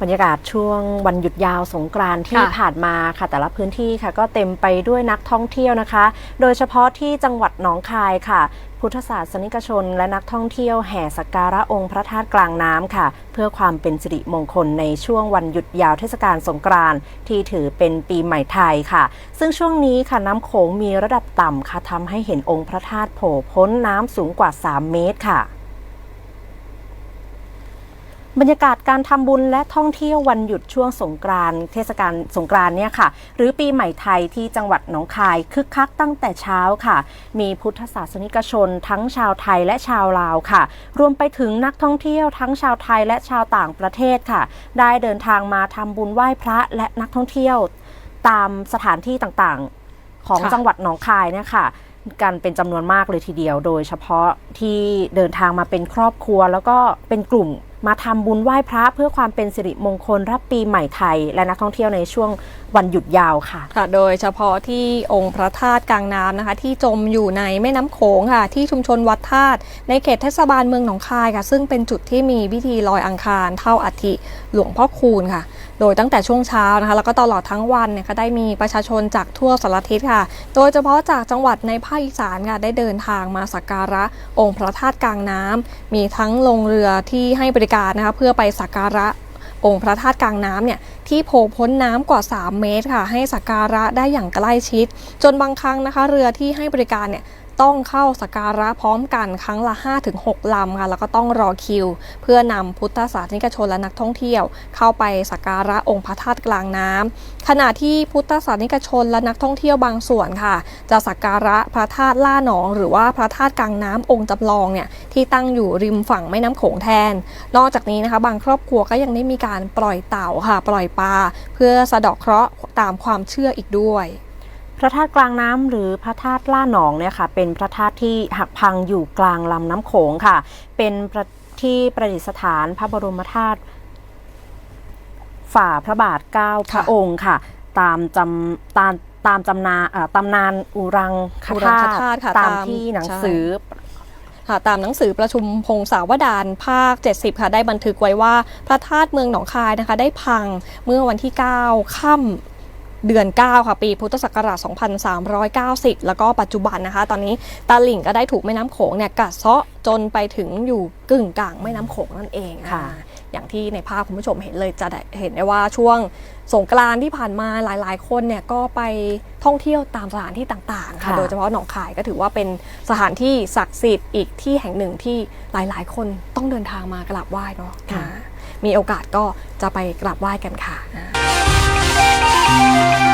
บรรยากาศช่วงวันหยุดยาวสงกรานต์ที่ค่ะผ่านมาค่ะ แต่ละพื้นที่ค่ะก็เต็มไปด้วยนักท่องเที่ยวนะคะ โดยเฉพาะที่จังหวัดหนองคายค่ะพุทธศาสนิกชนและนักท่องเที่ยวแห่สักการะองค์พระธาตุกลางน้ำค่ะ เพื่อความเป็นสิริมงคลในช่วงวันหยุดยาวเทศกาลสงกรานต์ที่ถือเป็นปีใหม่ไทยค่ะ ซึ่งช่วงนี้ค่ะน้ำโขงมีระดับต่ำค่ะทำให้เห็นองค์พระธาตุโผล่พ้นน้ำสูงกว่า 3 เมตรค่ะ บรรยากาศการทำบุญและท่องเที่ยววันหยุดช่วงสงกรานต์เทศกาลสงกรานต์เนี่ยค่ะ หรือปีใหม่ไทยที่จังหวัดหนองคายคึกคักตั้งแต่เช้าค่ะ มีพุทธศาสนิกชน ทั้งชาวไทยและชาวลาวค่ะ รวมไปถึงนักท่องเที่ยวทั้งชาวไทยและชาวต่างประเทศค่ะ ได้เดินทางมาทำบุญไหว้พระและนักท่องเที่ยว ตามสถานที่ต่างๆของค่ะจังหวัดหนองคายเนี่ยค่ะกันเป็นจำนวนมากเลยทีเดียว โดยเฉพาะที่เดินทางมาเป็นครอบครัวแล้วก็เป็นกลุ่ม มาทำบุญไหว้พระเพื่อความเป็นสิริมงคลรับปีใหม่ไทย และนักท่องเที่ยวในช่วงวันหยุดยาวค่ะค่ะ โดยเฉพาะที่องค์พระธาตุกลางน้ำนะคะ ที่จมอยู่ในแม่น้ำโขงค่ะ ที่ชุมชนวัดธาตุในเขตเทศบาลเมืองหนองคายค่ะ ซึ่งเป็นจุดที่มีพิธีลอยอังคารเท่าอัฐิหลวงพ่อคูณค่ะ โดยตั้งแต่ช่วงเช้านะคะ แล้วก็ตลอดทั้งวันเนี่ยก็ได้มีประชาชนจากทั่วสารทิศค่ะ โดยเฉพาะจากจังหวัดในภาคอีสานค่ะได้เดินทางมาสักการะองค์พระธาตุกลางน้ำมีทั้งลงเรือที่ให้บริการนะคะเพื่อไปสักการะองค์พระธาตุกลางน้ำเนี่ยที่โผล่พ้นน้ำกว่า 3 เมตรค่ะ ให้สักการะได้อย่างใกล้ชิด จนบางครั้งนะคะ เรือที่ให้บริการเนี่ย ต้องเข้าสักการะพร้อมกันครั้งละ 5-6 ลำค่ะ แล้วก็ต้องรอคิว เพื่อนำพุทธศาสนิกชนและนักท่องเที่ยว เข้าไปสักการะองค์พระธาตุกลางน้ำขณะที่พุทธศาสนิกชนและนักท่องเที่ยวบางส่วนค่ะ จะสักการะพระธาตุล่าหนอง หรือว่าพระธาตุกลางน้ำองค์จำลองเนี่ยที่ตั้งอยู่ริมฝั่งแม่น้ำโขงแทน นอกจากนี้นะคะ บางครอบครัวก็ยังได้มีการปล่อยเต่าค่ะ ปล่อยปลาเพื่อสะเดาะเคราะห์ตามความเชื่ออีกด้วย พระธาตุกลางน้ำหรือพระธาตุล่าหนองเนี่ยค่ะเป็นพระธาตุที่หักพังอยู่กลางลำน้ำโขงค่ะ เป็นประที่ประดิษฐานพระบรมธาตุฝ่าพระบาทเก้าพระค่ะองค์ค่ะ ตามจำตามตามจำนาเอ่อตำนานอุรังคอุรังคธาธาตุตุค่ะตามตามที่หนังใช่สือค่ะตามหนังสือประชุมพงศาวดารภาค 70 ค่ะ ได้บันทึกไว้ว่าพระธาตุเมืองหนองคายนะคะ ได้พังเมื่อวันที่ 9 ค่ำ เดือน 9 ค่ะ ปีพุทธศักราช 2390 แล้วก็ปัจจุบันนะคะ ตอนนี้ตาหลิ่งก็ได้ถูกแม่น้ำโขงเนี่ยกัดเซาะจนไปถึงอยู่กึ่งกลางแม่น้ำโขงนั่นเองค่ะอ่าอย่างที่ในภาพคุณผู้ชมเห็นเลยจะได้เห็นได้ว่าช่วงสงกรานต์ที่ผ่านมาหลาย ๆ คนเนี่ยก็ไปท่องเที่ยวตามสถานที่ต่างๆค่ะค่ะ โดยเฉพาะหนองคายก็ถือว่าเป็นสถานที่ศักดิ์สิทธิ์อีกที่แห่งหนึ่งที่หลาย ๆ คนต้องเดินทางมากราบไหว้เนาะค่ะอ่ามีโอกาสก็จะไปกราบไหว้กันค่ะ Música